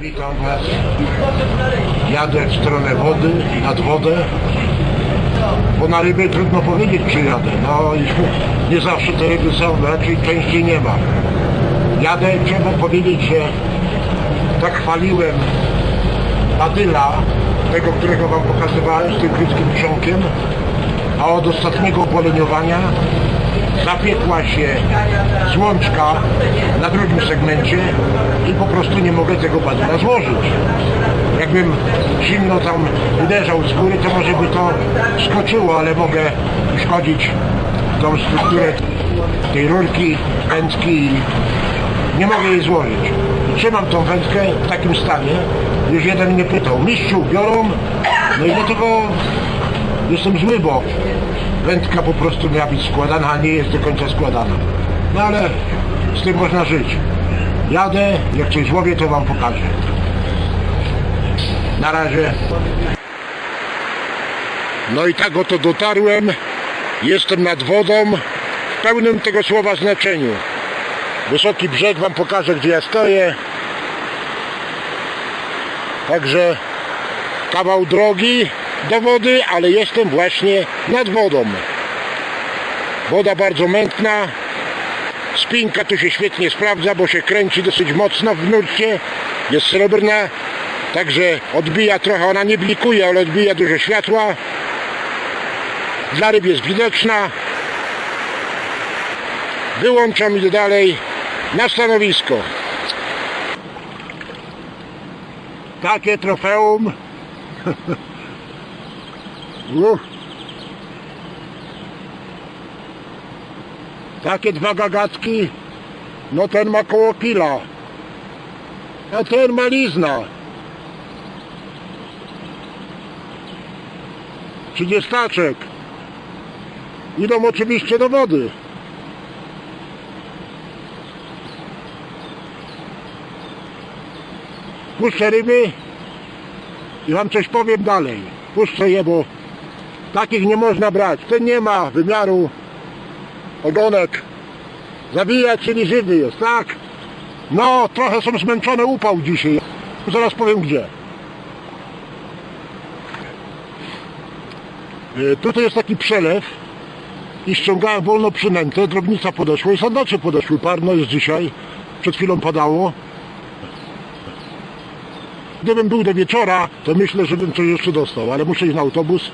Witam Was. Jadę w stronę wody, nad wodę. Bo na ryby trudno powiedzieć, czy jadę. No nie zawsze te ryby są, raczej częściej nie ma. Jadę, trzeba powiedzieć, że tak chwaliłem Badyla, tego, którego Wam pokazywałem z tym krótkim trzonkiem, a od ostatniego poleniowania zapiekła się złączka na drugim segmencie i po prostu nie mogę tego badyla złożyć. Jakbym silno tam uderzał z góry, to może by to skoczyło, ale mogę uszkodzić tą strukturę tej rurki, wędki nie mogę jej złożyć. Trzymam tą wędkę w takim stanie. Już jeden mnie pytał, mistrzu, biorą? No i dlatego jestem zły, bo wędka po prostu miała być składana, a nie jest do końca składana. No ale z tym można żyć. Jadę, jak coś złowię, to wam pokażę. Na razie. No i tak oto dotarłem. Jestem nad wodą w pełnym tego słowa znaczeniu. Wysoki brzeg wam pokażę, gdzie ja stoję. Także kawał drogi do wody, ale jestem właśnie nad wodą. Woda bardzo mętna. Spinka tu się świetnie sprawdza, bo się kręci dosyć mocno w nurcie. Jest srebrna, także odbija trochę, ona nie blikuje, ale odbija dużo światła. Dla ryb jest widoczna. Wyłączam i dalej na stanowisko. Takie trofeum. Uff. Takie dwa gagatki. No ten ma koło kila. A ten ma lizna. Trzydziestaczek. Idą oczywiście do wody. Puszczę ryby i wam coś powiem dalej. Puszczę je, bo takich nie można brać. Ten nie ma wymiaru ogonek. Zabija, czyli żywy jest, tak? No, trochę są zmęczone upał dzisiaj. Zaraz powiem gdzie. E, Tutaj jest taki przelew i ściągałem wolno przynętę, drobnica podeszła i sandacze podeszły. Parno jest dzisiaj, przed chwilą padało. Gdybym był do wieczora, to myślę, że bym coś jeszcze dostał, ale muszę iść na autobus.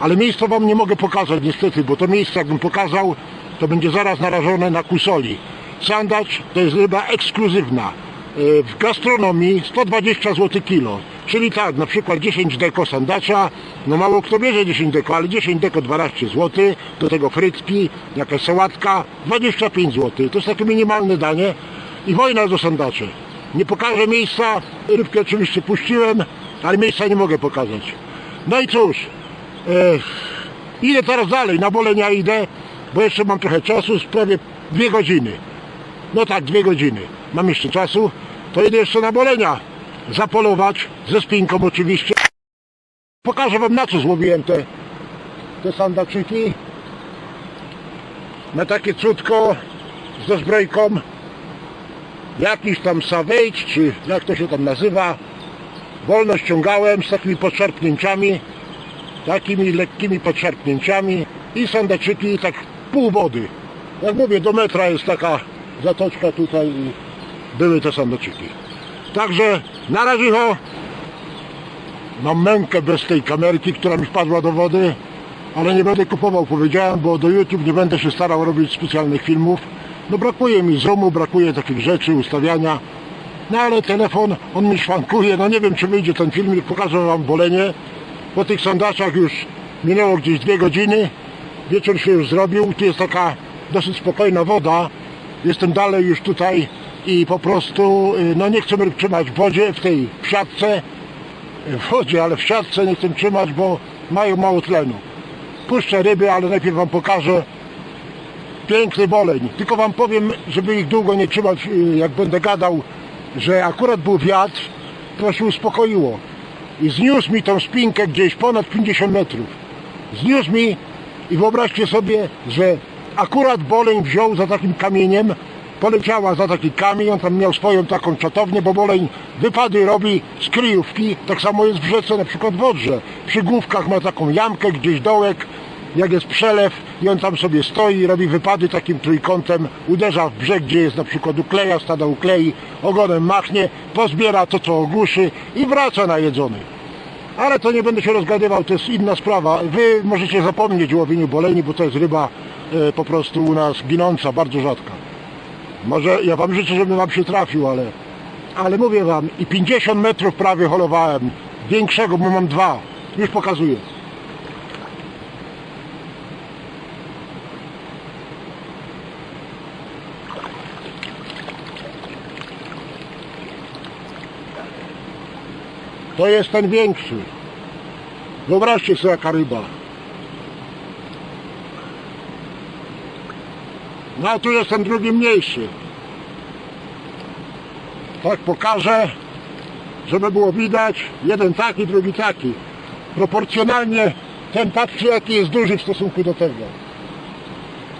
Ale miejsca wam nie mogę pokazać niestety, bo to miejsce jakbym pokazał, to będzie zaraz narażone na kusoli. Sandacz to jest ryba ekskluzywna. E, W gastronomii 120 zł kilo. Czyli tak, na przykład 10 deko sandacza, no mało kto bierze 10 deko, ale 10 deko 12 zł, do tego frytki, jakaś sałatka, 25 zł. To jest takie minimalne danie i wojna do sandaczy. Nie pokażę miejsca, rybkę oczywiście puściłem, ale miejsca nie mogę pokazać. No i cóż, idę teraz dalej, na bolenia idę, bo jeszcze mam trochę czasu, prawie dwie godziny. No tak, dwie godziny. Mam jeszcze czasu, to idę jeszcze na bolenia. Zapolować, ze spinką oczywiście. Pokażę wam na co złowiłem te, te sandaczyki. Na takie cudko z dozbrojką jakiś tam savage, czy jak to się tam nazywa, wolno ściągałem z takimi podszarpnięciami, takimi lekkimi podszarpnięciami i sandaczyki tak pół wody. Jak mówię, do metra jest taka zatoczka tutaj i były te sandaczyki. Także na razie ho, mam mękę bez tej kamerki, która mi wpadła do wody, ale nie będę kupował, powiedziałem, bo do YouTube nie będę się starał robić specjalnych filmów. No brakuje mi zoomu, brakuje takich rzeczy, ustawiania. No ale telefon, on mi szwankuje, no nie wiem czy wyjdzie ten filmik, pokażę wam bolenie. Po tych sondażach już minęło gdzieś dwie godziny, wieczór się już zrobił, tu jest taka dosyć spokojna woda. Jestem dalej już tutaj i po prostu, y, no nie chcę trzymać w wodzie, w tej w siatce, w wodzie, ale w siatce nie chcę trzymać, bo mają mało tlenu. Puszczę ryby, ale najpierw wam pokażę piękny boleń. Tylko wam powiem, żeby ich długo nie trzymać, y, jak będę gadał, że akurat był wiatr, to się uspokoiło. I zniósł mi tą spinkę gdzieś ponad 50 metrów. Zniósł mi i wyobraźcie sobie, że akurat boleń wziął za takim kamieniem poleciała za taki kamień, on tam miał swoją taką czatownię, bo Boleń wypady robi z kryjówki, tak samo jest w rzece, na przykład w Odrze. Przy główkach ma taką jamkę, gdzieś dołek, jak jest przelew i on tam sobie stoi robi wypady takim trójkątem, uderza w brzeg, gdzie jest na przykład ukleja, stada uklei, ogonem machnie, pozbiera to, co ogłuszy i wraca najedzony. Ale to nie będę się rozgadywał, to jest inna sprawa. Wy możecie zapomnieć o łowieniu boleni, bo to jest ryba e, po prostu u nas ginąca, bardzo rzadka. Może ja wam życzę, żeby wam się trafił, ale, ale mówię wam, i 50 metrów prawie holowałem. Większego, bo mam dwa. Już pokazuję. To jest ten większy. Wyobraźcie sobie jaka ryba. No a tu jest ten drugi mniejszy. Tak pokażę, żeby było widać. Jeden taki, drugi taki. Proporcjonalnie ten patrzy jaki jest duży w stosunku do tego.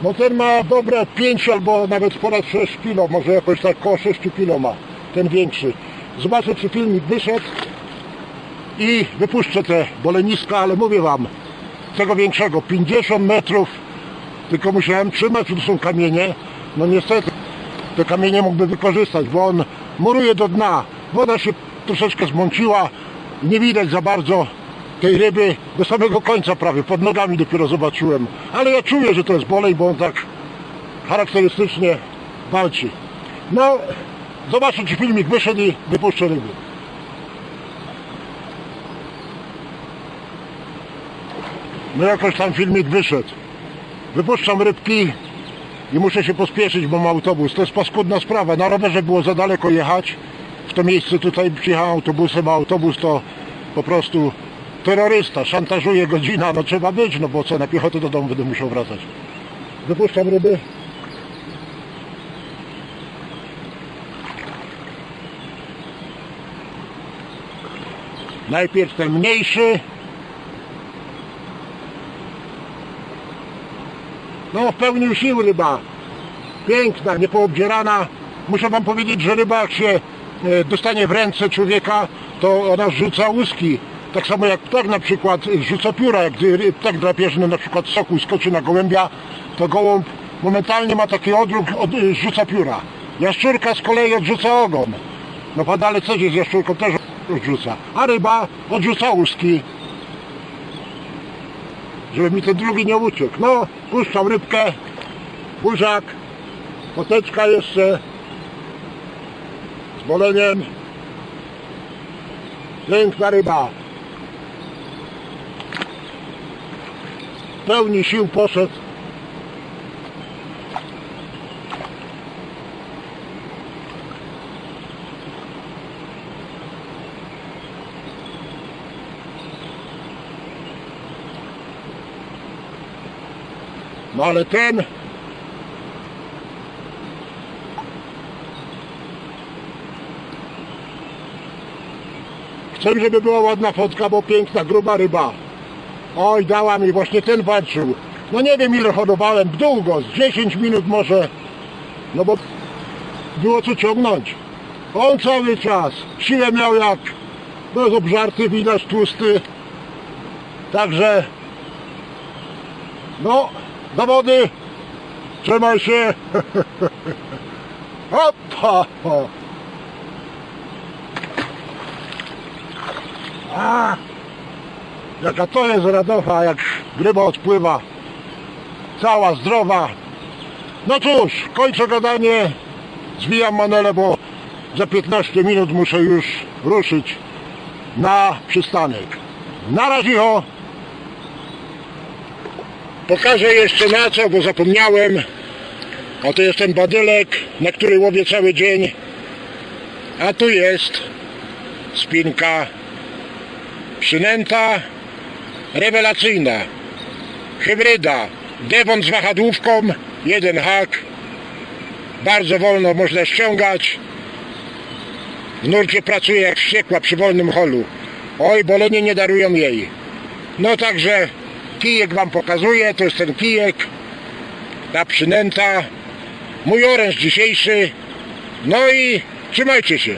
No ten ma dobre 5 albo nawet ponad 6 kg, może jakoś tak koło 6 kg ma, ten większy. Zobaczę czy filmik wyszedł i wypuszczę te boleniska, ale mówię wam, tego większego, 50 metrów, tylko musiałem trzymać, tu są kamienie, no niestety te kamienie mógłby wykorzystać, bo on muruje do dna, woda się troszeczkę zmąciła, nie widać za bardzo tej ryby do samego końca prawie, pod nogami dopiero zobaczyłem, ale ja czuję, że to jest bolej, bo on tak charakterystycznie walczy. No, zobaczę czy filmik wyszedł i wypuszczę ryby. No jakoś tam filmik wyszedł. Wypuszczam rybki i muszę się pospieszyć, bo mam autobus. To jest paskudna sprawa. Na rowerze było za daleko jechać. W to miejsce tutaj przyjechałem autobusem, a autobus to po prostu terrorysta. Szantażuje godzina, no trzeba być, no bo co, na piechotę do domu będę musiał wracać. Wypuszczam ryby. Najpierw ten mniejszy, No w pełni sił ryba. Piękna, niepoobdzierana. Muszę wam powiedzieć, że ryba jak się e, dostanie w ręce człowieka, to ona rzuca łuski. Tak samo jak ptak na przykład rzuca pióra. Jak gdy ptak drapieżny na przykład soku skoczy na gołębia, to gołąb momentalnie ma taki odruch, od, rzuca pióra. Jaszczurka z kolei odrzuca ogon. No padale coś z jaszczurką też odrzuca. A ryba odrzuca łuski żeby mi ten drugi nie uciekł. No, puszczam rybkę, burzak, koteczka jeszcze, z boleniem. Piękna ryba. Pełni sił poszedł. No ale ten Chcę, żeby była ładna fotka, bo piękna, gruba ryba. Oj, dała mi, właśnie ten walczył. No nie wiem ile hodowałem, długo, z 10 minut może. No bo było co ciągnąć. On cały czas, siłę miał jak bez obżarty, widać tłusty. Także no, do wody. Trzymaj się. Hopa. A, jaka to jest radocha, jak ryba odpływa. Cała zdrowa. No cóż, kończę gadanie. Zwijam manelę, bo za 15 minut muszę już ruszyć na przystanek. Na razie. Pokażę jeszcze na co, bo zapomniałem. A to jest ten badylek, na który łowię cały dzień. A tu jest spinka przynęta rewelacyjna. Hybryda. Devon z wahadłówką, jeden hak. Bardzo wolno można ściągać. W nurcie pracuje jak wściekła przy wolnym holu. Oj, bolenie nie darują jej. No także kijek wam pokazuję, to jest ten kijek, ta przynęta, mój oręż dzisiejszy, no i trzymajcie się.